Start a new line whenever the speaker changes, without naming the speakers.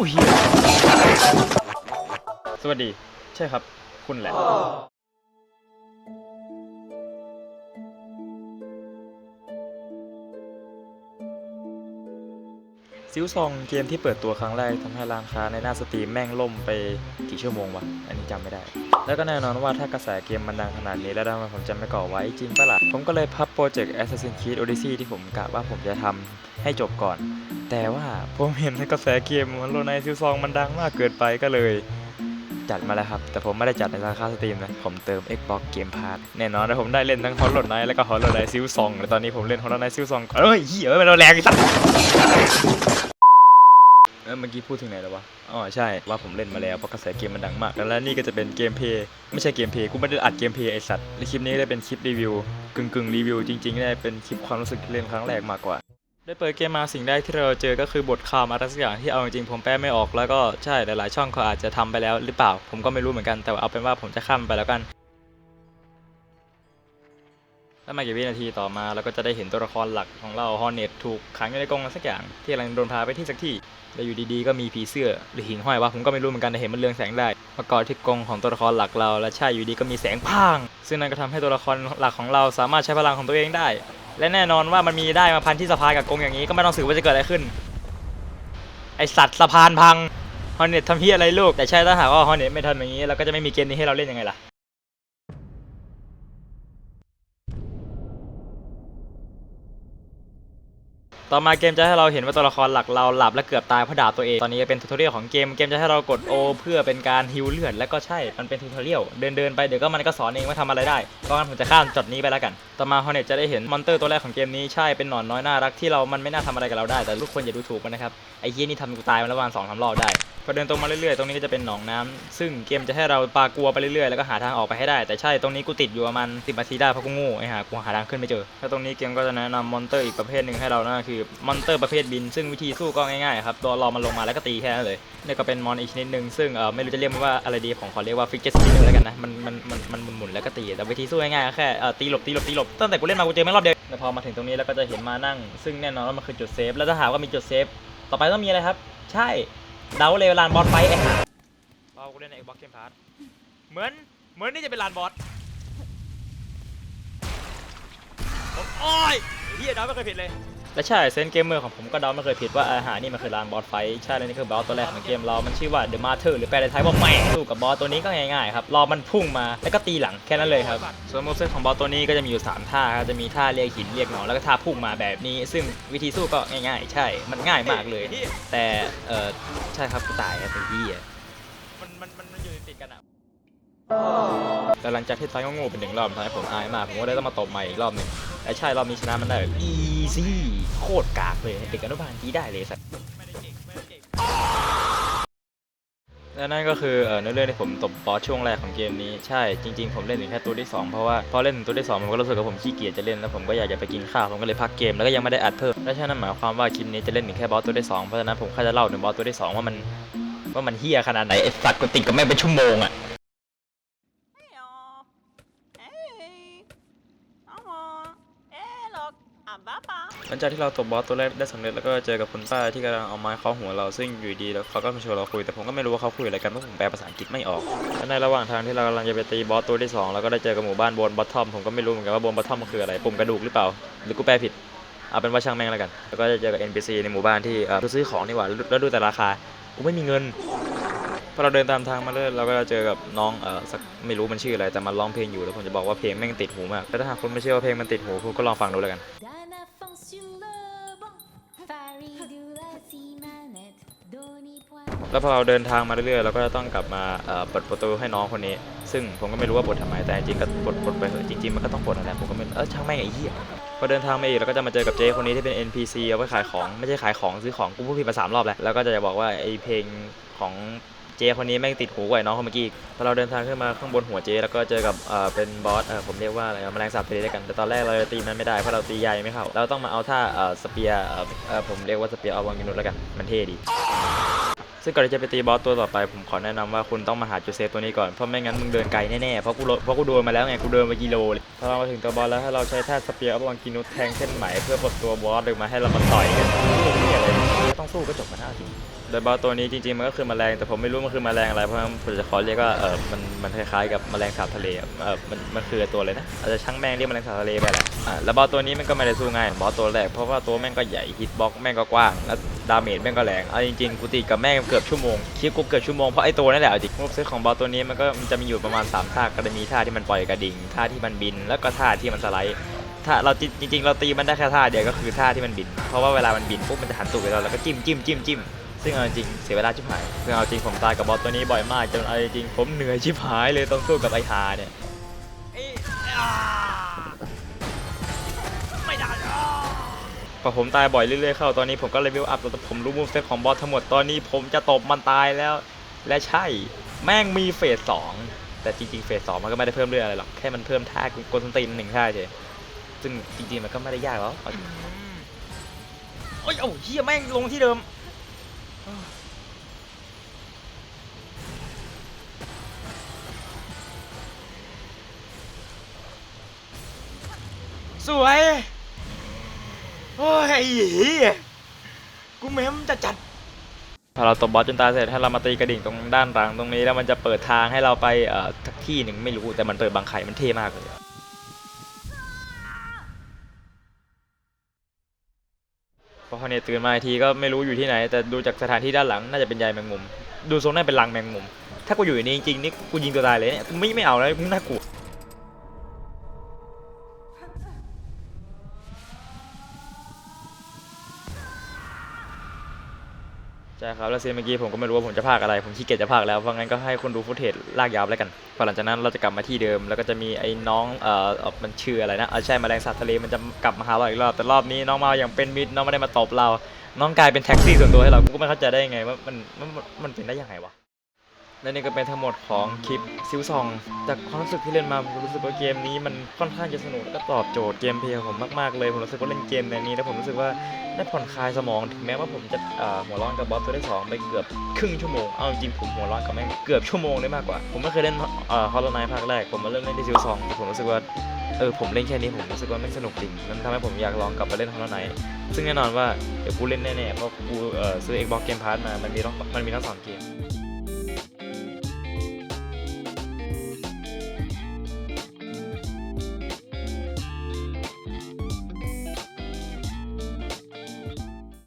อุ้ยสวัสดี ใช่ครับ คุณแหละ ซิวซองเกมที่เปิดตัวครั้งแรกทำให้ร้านค้าในหน้าสตรีมแม่งล่มไปกี่ชั่วโมงวะ อันนี้จำไม่ได้ แล้วก็แน่นอนว่าถ้ากระแสเกมมันดังขนาดนี้แล้วทำไมผมจะไม่ก่อไว้จริงปะล่ะ ผมก็เลยพับโปรเจกต์ Assassin's Creed Odyssey ที่ผมกะว่าผมจะทำให้จบก่อน แต่ว่าผมเห็นกระแสเกมมันโลในซิวซองมันดังมากเกินไปก็เลย จัดมาแล้วครับ แต่ผมไม่ได้จัดในราคาสตรีมนะ ผมเติม Xbox Game Pass แน่นอนนะผมได้เล่นทั้ง Hollow Knight แล้วก็ Hollow Knight ซิวซองแต่ตอนนี้ผมเล่น Hollow Knight ซิวซองเอ้ยเหี้ยมันเราแรงอีกสักเออเมื่อกี้พูดถึงไหนแล้ววะ อ๋อใช่ว่าผมเล่นมาแล้วเพราะกระแสเกมมันดังมาก แล้วนี่ก็จะเป็นเกมเพย์ไม่ใช่เกมเพย์กูไม่ได้อัดเกมเพย์ไอสัตว์และคลิปนี้ก็ได้เป็นคลิปรีวิวกึ่งกึ่งๆรีวิวจริงๆได้เป็นคลิปความรู้สึกเล่นครั้งแรกมากกว่า ได้เปิดเกมมาสิ่งแรกที่เราเจอก็คือบทความอะไรสักอย่างที่เอาจริงๆผมแปลไม่ออกแล้วก็ใช่หลายๆช่องเขาอาจจะทำไปแล้วหรือเปล่า ผมก็ไม่รู้เหมือนกันแต่เอาเป็นว่าผมจะข้ามไปแล้วกันแล้วไมากี่วินาทีต่อมาเราก็จะได้เห็นตัวละครหลักของเราฮอร์เน็ตถูกขังอยู่ในกรงสักอย่าง ที่กำลังโดนพาไปที่สักที่แล้วอยู่ดีๆก็มีผีเสื้อหรือหิ่งห้อยวะผมก็ไม่รู้เหมือนกันแต่เห็นมันเรืองแสงได้มากาะที่กรงของตัวละครหลักเรา และใช่อยู่ดีก็มีแสงพังซึ่งนั่นก็ทำให้ตัวละครหลักของเราสามารถใช้พลังของตัวเองได้ และแน่นอนว่ามันมีได้มาพันที่สะพานกับกรงอย่างนี้ก็ไม่ต้องสืบว่าจะเกิดอะไรขึ้น ไอสัตว์สะพานพังฮอนเน็ตทำเพี้ยอะไรลูก แต่ใช่ถ้าหากว่าฮอนเน็ตไม่ทำอย่างนี้เราก็จะไม่มีเกมนี้ให้เราเล่นยังไงล่ะ ต่อมาเกมจะให้เราเห็นว่าตัวละครหลักเราหลับและเกือบตายเพราะด่าตัวเอง ตอนนี้เป็นทูทอเรียลของเกม เกมจะให้เรากด O เพื่อเป็นการฮิวเลือด และก็ใช่ มันเป็นทูทอเรียล เดินเดินๆไปเดี๋ยวก็มันก็สอนเองว่าทำอะไรได้ เพราะงั้นผมจะข้ามจดนี้ไปแล้วกัน ต่อมาฮอ n เน็ตจะได้เห็นมอนเตอร์ตัวแรกของเกมนี้ใช่ เป็นหนอนน้อยน่ารักที่เรา มันไม่น่าทำอะไรกับเราได้ แต่ทุกคนอย่าดูถูกมันนะครับ ไอ้เฮียนี่ทำกูตายมาแล้วประมาณสองสามรอบได้พอเดินตรงมาเรื่อยๆ ตรงนี้ก็จะเป็นหนองน้ำซึ่งเกมจะให้เราปากลัวไปเรื่อยๆ แล้วก็หาทางออกไปให้ได้ แต่ใช่ ตรงนี้กูติดอยู่ประมาณสิบนาทีได้เพราะกูง่ไอ้ห่ากูหาทางขึ้นไม่เจอ แล้วตรงนี้เกมก็จะแนะนำมอนเตอร์อีกประเภทหนึ่งให้เรานั่นก็คือมอนเตอร์ประเภทบิน ซึ่งวิธีสู้ก็ง่ายๆครับตัวรอมันลงมาแล้วก็ตีแค่นั้นเลยนี่ก็เป็นมอนอีกชนิดหนึ่งซึ่งเออไม่รู้จะเรียกมันว่าอะไรดีผมขอเรียกว่าฟิกเกอร์สปินแล้วกันนะมันมันมันมันหมุนๆแล้วก็ตีแต่วิธีสู้ง่ายๆแค่เออตีหลบตีหลบตีหลบตั้งแต่กูเล่นมากูเจอแม่งรอบเดียวแต่พอมาถึงตรงนี้แล้วก็จะเห็นมานั่ง ซึ่งแน่นอนว่ามันคือจุดเซฟแล้วถ้าหากว่ามีจุดเซฟต่อไปต้องมีอะไรครับ ใช่เดาเลยลานบอสไฟไอ้ห่าเรากูเล่นใน Xbox Game Pass เหมือนเหมือนนี่จะเป็นลานบอสโอ้ยเฮียดาไม่เคยผิดเลย และใช่เซนเกมเมอร์ของผมก็เดาไม่เคยผิดว่าอาหารนี่มันคือลานบอสไฟท์ใช่แล้วนี่คือบอสตัวแรกของเกมเรา มันชื่อว่า The Martyr หรือแปลในไทยว่าแม่งสู้กับบอสตัวนี้ก็ง่ายๆครับรอมันพุ่งมาแล้วก็ตีหลังแค่นั้นเลยครับส่วนโมเสสของบอสตัวนี้ก็จะมีอยู่ 3 ท่าครับจะมีท่าเรียกหินเรียกหนอนแล้วก็ท่าพุ่งมาแบบนี้ ซึ่งวิธีสู้ก็ง่ายๆ ใช่ มันง่ายมากเลย แต่เออใช่ครับกูตายครับไอ้เหี้ยมันมันมันอยู่ติดกันอะแต่หลังจากที่ตายก็โง่เป็นหนึ่งรอบทำให้ผมอายมากผมก็เลยต้องมาตบใหม่อีกรอบหนึ่งแต่ใช่รอบนี้ชนะมันได้แบบอี ซี่โคตรกากเลยเด็กอนุบาลที่ได้เลยสัตว์และนั่นก็คือเออในเรื่องที่ผมตบบอสช่วงแรกของเกมนี้ใช่จริง ๆ ผมเล่นถึงแค่ตัวที่ 2 เพราะว่าพอเล่นถึงตัวที่ 2 ผมก็รู้สึกว่าผมขี้เกียจจะเล่นแล้วผมก็อยากจะไปกินข้าวผมก็เลยพักเกมแล้วก็ยังไม่ได้อัดเพิ่มและฉะนั้นหมายความว่าคลิปนี้จะเล่นถึงแค่บอสตัวที่สองเพราะฉะนั้นผมแค่จะเล่าถึงบอสตัวที่สองว่ามันว่ามันเฮี้ยขนาดไหนไอ้สัตว์กูติดกับแม่งเป็นชั่วโมงอะ
Hey! Come on! Hey, look! I'm Papa!
หลังจากที่เราตบบอสตัวแรกได้สำเร็จแล้วก็เจอกับคุณป้าที่กำลังเอาไม้เคาะหัวเราซึ่งอยู่ดีแล้วเขาก็มาชวนเราคุยแต่ผมก็ไม่รู้ว่าเขาคุยอะไรกันเพราะผมแปลภาษาอังกฤษไม่ออกและในระหว่างทางที่เรากำลังจะไปตีบอสตัวที่สองเราก็ได้เจอกับหมู่บ้านบนบอททอมผมก็ไม่รู้เหมือนกันว่าบนบอททอมมันคืออะไรปุ่มกระดูกหรือเปล่า หรือกูแปลผิดเอาเป็นว่าช่างแม่งแล้วกัน แล้วก็จะเจอกับ NPC ในหมู่บ้านที่เอ่อซื้อของนี่หว่าแล้วดูแต่ราคากูไม่มีเงินพอเราเดินตามทางมาเรื่อยเราก็จะเจอกับน้องเออสักไม่รู้มันชื่ออะไรแต่มันร้องเพลงอยู่แล้วผมจะบอกว่าเพลงแม่งติดหูมากแต่ถ้าหากคุณไม่เชื่อว่าเพลงมันติดหูคุณก็ลองฟังดูแล้วกัน แล้วพอเราเดินทางมาเรื่อยๆเราก็จะต้องกลับมาเปิดประตูให้น้องคนนี้ ซึ่งผมก็ไม่รู้ว่าบททำไมแต่จริงๆก็บทบทไปเถอะจริงๆมันก็ต้องบทนั่นแหละผมก็ไม่เออช่างแม่งไอ้เหี้ยพอเดินทางมาอีกเราก็จะมาเจอกับเจ๊คนนี้ที่เป็น NPC เอาไว้ขายของไม่ใช่ขายของซื้อของกูพูดผิดมาสามรอบแล้วแล้วก็จะบอกว่าไอ้เพลงของเจ๊คนนี้แม่งติดหูกว่าไอ้น้องคนเมื่อกี้พอเราเดินทางขึ้นมาข้างบนหัวเจ๊แล้วก็เจอกับเอ่อเป็นบอสเออผมเรียกว่าอะไรแมลงสาบทะเลด้วยกัน แต่ตอนแรกเราตีมันไม่ได้เพราะเราตีใหญ่ไม่เข้า เราต้องมาเอาท่าเอ่อสเปียร์เอ่อผมเรียกว่าสเปียร์เอาวางกนุนแล้วกัน มันเท่ดี ซึ่งก่อนที่จะไปตีบอสตัวต่อไปผมขอแนะนำว่าคุณต้องมาหาจูเซฟตัวนี้ก่อนเพราะไม่งั้นมึงเดินไกลแน่ๆเพราะกูเพราะกูโดนมาแล้วไงกูเดินมากิโลเลยพอเรามาถึงตัวบอสแล้วถ้าเราใช้ท่าสเปียร์อัพวังกินุสแทงเส้นไหมเพื่อปลดตัวบอสหรือมาให้เรามาต่อยกันไม่ต้องสู้ก็จบกันนะเอาจริง โดยบอสตัวนี้จริงๆมันก็คือแมลงแต่ผมไม่รู้มันคือแมลงอะไรเพราะมันผมจะขอเรียกว่าเออมันมันคล้ายๆกับแมลงสาบทะเลเออมันมันคือตัวเลยนะอาจจะช่างแม่งเรียกแมลงสาบทะเลไปแหละอ่าแล้วบอสตัวนี้มันก็ไม่ได้สู้ง่ายบอสตัวแรกเพราะว่าตัวแม่งก็ใหญ่ฮิตบ็อกแม่งก็กว้างแล้วดาเมจแม่งก็แรงเอาจริงๆกูตีกับแม่งเกือบชั่วโมงคิดกูเกือบชั่วโมงเพราะไอ้ตัวนั่นแหละจริงมูฟเซตของบอสตัวนี้มันก็มันจะมีอยู่ประมาณสามท่าก็จะมีท่าที่มันปล่อยกระดิ่งท่าที่มันบิน แล้วก็ท่าที่มันสไลด์ถ้าเราจริงจริงๆ เราตีมันได้แค่ท่าเดียวก็คือท่าที่มันบิน เพราะว่าเวลามันบินปุ๊บมันจะหันตูดไปเราแล้วก็จิ้มจิ้มจิ้มจิ้ม ซึ่งเอาจริงเสียเวลาชิบหายซึ่งเอาจริงผมตายกับบอสตัวนี้บ่อยมากจนเอาจริงผมเหนื่อยชิบหายเลยต้องสู้กับไอฮาเนี่ย
ไม่ได้อะ
พอผมตายบ่อยเรื่อยๆเข้าตอนนี้ผมก็เลเวลอัพแต่ผมรู้มูฟเซตของบอสทั้งหมดตอนนี้ผมจะตบมันตายแล้ว และใช่แม่งมีเฟสสองแต่จริงๆเฟสสองมันก็ไม่ได้เพิ่มเรื่องอะไรหรอกแค่มันเพิ่มท่ากลสนตีนหนึ่งท่าเฉยซึ่งจริงๆมันก็ไม่ได้ยากหรอกเอาจริงโอ้ยเอ้าเฮียแม่งลงที่เดิม สวย โอ้ยไอ้เฮียกูเม้มจะจัด พอเราตบบอสจนตายเสร็จให้เรามาตีกระดิ่งตรงด้านหลังตรงนี้แล้วมันจะเปิดทางให้เราไปเอ่อทักที่หนึ่งไม่รู้แต่มันเปิดบางไข่มันเท่มากเลย พอเนี่ยตื่นมาทีก็ไม่รู้อยู่ที่ไหน แต่ดูจากสถานที่ด้านหลังน่าจะเป็นใยแมงมุม ดูทรงน่าเป็นรังแมงมุม ถ้ากูอยู่ในนี้จริงๆนี่กูยิงตัวตายเลยเนี่ยไม่ไม่เอาแล้วน่ากลัว ช่ครับ แล้วซีนเมื่อกี้ผมก็ไม่รู้ว่าผมจะพากอะไร ผมขี้เกียจจะพากแล้ว เพราะงั้นก็ให้คนดูฟุตเทจลากยาวไปแล้วกันพอหลังจากนั้นเราจะกลับมาที่เดิม แล้วก็จะมีไอ้น้อง เอ่อ มันชื่ออะไรนะเออใช่แมลงสาบทะเล มันจะกลับมาหาเราอีกรอบ แต่รอบนี้น้องมาอย่างเป็นมิตร น้องไม่ได้มาตบเรา น้องกลายเป็นแท็กซี่ส่วนตัวให้เรา กูก็ไม่เข้าใจได้ยังไงว่ามัน มัน มันเป็นได้ยังไงวะ และนี่ก็เป็นทั้งหมดของคลิปซิวซองจากความรู้สึกที่เล่นมาผมรู้สึกว่าเกมนี้มันค่อนข้างจะสนุกและก็ตอบโจทย์เกมเพลย์ของผมมากๆเลยผมรู้สึกว่าเล่นเกมในนี้แล้วผมรู้สึกว่าได้ผ่อนคลายสมองถึงแม้ว่าผมจะหัวร้อนกับบอสตัวที่สองไปเกือบครึ่งชั่วโมงเอาจริงผมหัวร้อนกับแม่งเกือบชั่วโมงเลยมากกว่า ผมไม่เคยเล่นฮอลล์ไนท์ภาคแรกผมมาเริ่มเล่นที่ซิวซองแต่ผมรู้สึกว่าเออผมเล่นแค่นี้ผมรู้สึกว่าไม่สนุกจริงมันทำให้ผมอยากลองกลับไปเล่นฮอลล์ไนท์ซึ่งแน่นอนว่าเดี๋ยวกูเล่นแน่ๆเพราะกูซื้อ Xbox Game Pass มามันมีมันมีทั้งสองเกม